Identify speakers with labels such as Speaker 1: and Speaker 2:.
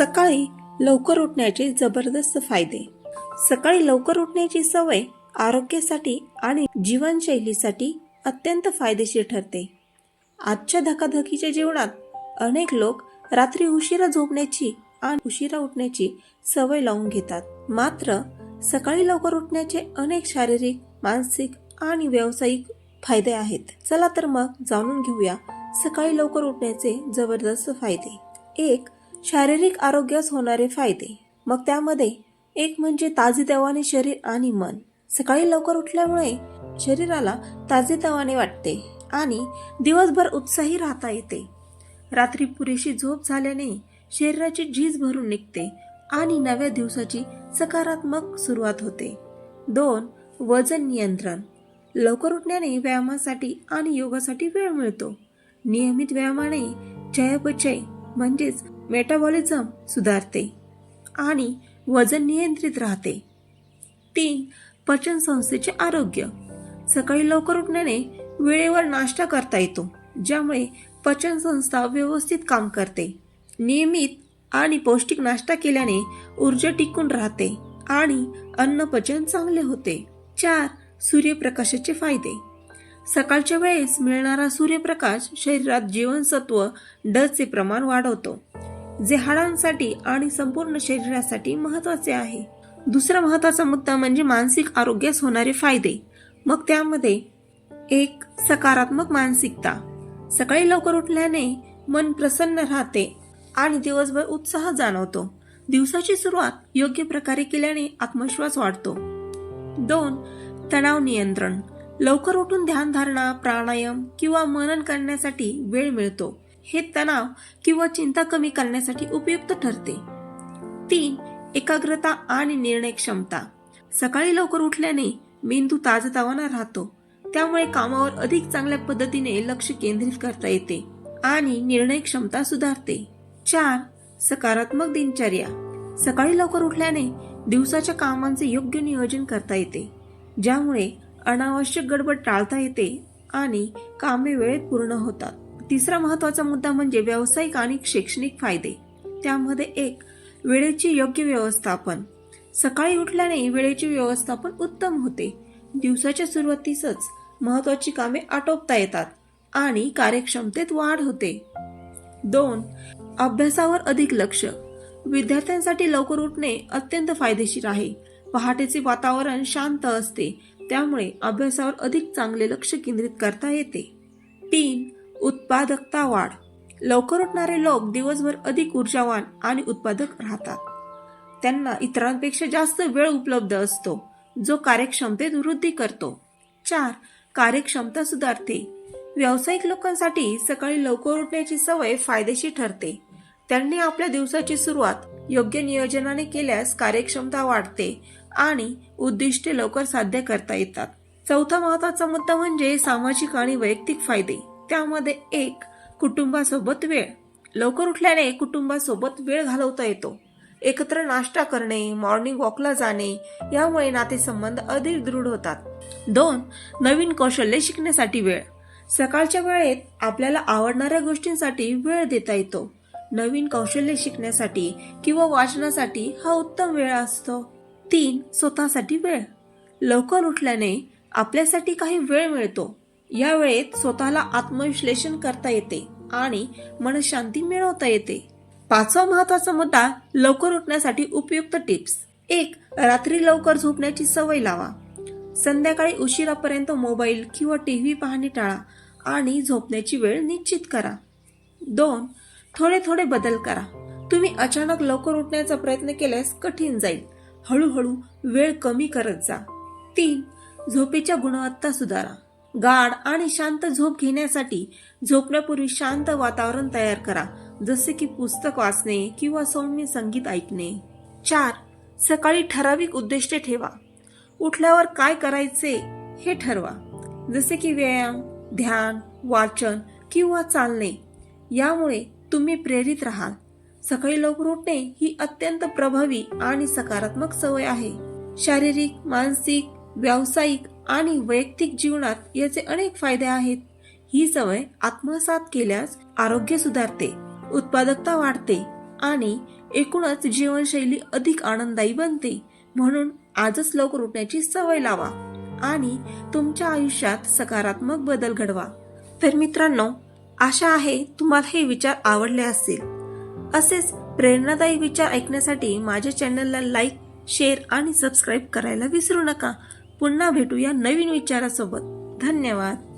Speaker 1: सकाळी लवकर उठण्याचे जबरदस्त फायदे. सकाळी लवकर उठण्याची सवय आरोग्यासाठी आणि जीवनशैलीसाठी अत्यंत फायदेशीर ठरते. आजच्या धकाधकीच्या जीवनात अनेक लोक रात्री उशिरा झोपण्याची आणि उशिरा उठण्याची सवय लावून घेतात. मात्र सकाळी लवकर उठण्याचे अनेक शारीरिक मानसिक आणि व्यावसायिक फायदे आहेत. चला तर मग जाणून घेऊया सकाळी लवकर उठण्याचे जबरदस्त फायदे. एक शारीरिक आरोग्यास होणारे फायदे. मग त्यामध्ये एक म्हणजे ताजेतवाने शरीर आणि मन. सकाळी लवकर उठल्यामुळे शरीराला ताजेतवाने वाटते आणि दिवसभर उत्साही राहता येते. रात्री पुरेशी झोप झाल्याने शरीराची झीज भरून निघते आणि नव्या दिवसाची सकारात्मक सुरुवात होते. दोन वजन नियंत्रण. लवकर उठण्याने व्यायामासाठी आणि योगासाठी वेळ मिळतो. नियमित व्यायामाने चयापचय म्हणजेच मेटाबॉलिझम सुधारते आणि वजन नियंत्रित राहते. तीन पचन संस्थेचे आरोग्य. सकाळी लवकर उठण्याने वेळेवर नाश्ता करता येतो ज्यामुळे पचन संस्था व्यवस्थित काम करते. नियमित आणि पौष्टिक नाश्ता केल्याने ऊर्जा टिकून राहते आणि अन्न पचन चांगले होते. चार सूर्यप्रकाशाचे फायदे. सकाळच्या वेळेस मिळणारा सूर्यप्रकाश शरीरात जीवनसत्व डचे प्रमाण वाढवतो. जे हाडांसाठी आणि संपूर्ण शरीरासाठी महत्त्वाचे आहे. दुसरा महत्त्वाचा मुद्दा म्हणजे मानसिक आरोग्यास होणारे फायदे. मग त्यामध्ये एक सकारात्मक मानसिकता. सकाळी लवकर उठल्याने मन प्रसन्न राहते आणि दिवसभर उत्साह जाणवतो. दिवसाची सुरुवात योग्य प्रकारे केल्याने आत्मविश्वास वाढतो. दोन तणाव नियंत्रण. लवकर उठून ध्यानधारणा प्राणायाम किंवा मनन करण्यासाठी वेळ मिळतो. हे तणाव किंवा चिंता कमी करण्यासाठी उपयुक्त ठरते. तीन एकाग्रता आणि निर्णय क्षमता. सकाळी लवकर उठल्याने मेंदू ताजतवाना राहतो. त्यामुळे कामावर अधिक चांगल्या पद्धतीने लक्ष केंद्रित करता येते आणि निर्णय क्षमता सुधारते. चार सकारात्मक दिनचर्या. सकाळी लवकर उठल्याने दिवसाच्या कामांचे योग्य नियोजन करता येते ज्यामुळे अनावश्यक गडबड टाळता येते आणि कामे वेळेत पूर्ण होतात. तिसरा महत्त्वाचा मुद्दा म्हणजे व्यावसायिक आणि शैक्षणिक फायदे. त्यामध्ये एक वेळेचे योग्य व्यवस्थापन. सकाळी उठल्याने वेळेचे व्यवस्थापन उत्तम होते. दिवसाच्या सुरुवातीसच महत्वाची कामे आटोपता येतात आणि कार्यक्षमतेत वाढ होते. दोन अभ्यासावर अधिक लक्ष. विद्यार्थ्यांसाठी लवकर उठणे अत्यंत फायदेशीर आहे. पहाटेचे वातावरण शांत असते. त्यामुळे अभ्यासावर अधिक चांगले लक्ष केंद्रित करता येते. तीन उत्पादकता वाढ. लवकर उठणारे लोक दिवसभर अधिक ऊर्जावान आणि उत्पादक राहतात. त्यांना इतरांपेक्षा जास्त वेळ उपलब्ध असतो जो कार्यक्षमतेत वृद्धी करतो. चार कार्यक्षमता सुधारते. व्यावसायिक लोकांसाठी सकाळी लवकर उठण्याची सवय फायदेशीर ठरते. त्यांनी आपल्या दिवसाची सुरुवात योग्य नियोजनाने केल्यास कार्यक्षमता वाढते आणि उद्दिष्टे लवकर साध्य करता येतात. चौथा महत्त्वाचा मुद्दा म्हणजे सामाजिक आणि वैयक्तिक फायदे. त्यामध्ये एक कुटुंबासोबत वेळ. लवकर उठल्याने कुटुंबासोबत वेळ घालवता येतो. एकत्र नाश्ता करणे मॉर्निंग वॉकला जाणे यामुळे नातेसंबंध अधिक दृढ होतात. दोन नवीन कौशल्य शिकण्यासाठी वेळ. सकाळच्या वेळेत आपल्याला आवडणाऱ्या गोष्टींसाठी वेळ देता येतो. नवीन कौशल्य शिकण्यासाठी किंवा वाचनासाठी हा उत्तम वेळ असतो. तीन स्वतःसाठी वेळ. लवकर उठल्याने आपल्यासाठी काही वेळ मिळतो. या वेळेत स्वतःला आत्मविश्लेषण करता येते आणि मनशांती मिळवता येते. पाचवा महत्त्वाचा मुद्दा लवकर उठण्यासाठी उपयुक्त टिप्स. एक रात्री लवकर झोपण्याची सवय लावा. संध्याकाळी उशिरापर्यंत मोबाईल किंवा टी व्ही पाहणे टाळा आणि झोपण्याची वेळ निश्चित करा. दोन थोडे थोडे बदल करा. तुम्ही अचानक लवकर उठण्याचा प्रयत्न केल्यास कठीण जाईल. हळूहळू वेळ कमी करत जा. तीन झोपेच्या गुणवत्ता सुधारा. गाढ आणि शांत झोप घेण्यासाठी झोपण्यापूर्वी शांत वातावरण तयार करा. जसे की पुस्तक वाचणे किंवा सौम्य संगीत ऐकणे. चार सकाळी ठराविक उद्दिष्टे ठेवा. उठल्यावर काय करायचे हे ठरवा. जसे की व्यायाम ध्यान वाचन किंवा चालणे. यामुळे तुम्ही प्रेरित राहाल. सकाळी लवकर उठणे ही अत्यंत प्रभावी आणि सकारात्मक सवय आहे. शारीरिक मानसिक व्यावसायिक आणि वैयक्तिक जीवनात याचे अनेक फायदे आहेत. ही सवय आत्मसात केल्यास आरोग्य सुधारते उत्पादकता वाढते आणि एकूणच जीवनशैली अधिक आनंददायी बनते. म्हणून आजच लवकर उठण्याची सवय लावा आणि तुमच्या आयुष्यात सकारात्मक बदल घडवा. तर मित्रांनो आशा आहे तुम्हाला हे विचार आवडले असतील असेच प्रेरणादायी विचार ऐकण्यासाठी माझ्या चॅनलला लाईक शेअर आणि सबस्क्राईब करायला विसरू नका. पुन्हा भेटूया नवीन विचारासोबत. धन्यवाद.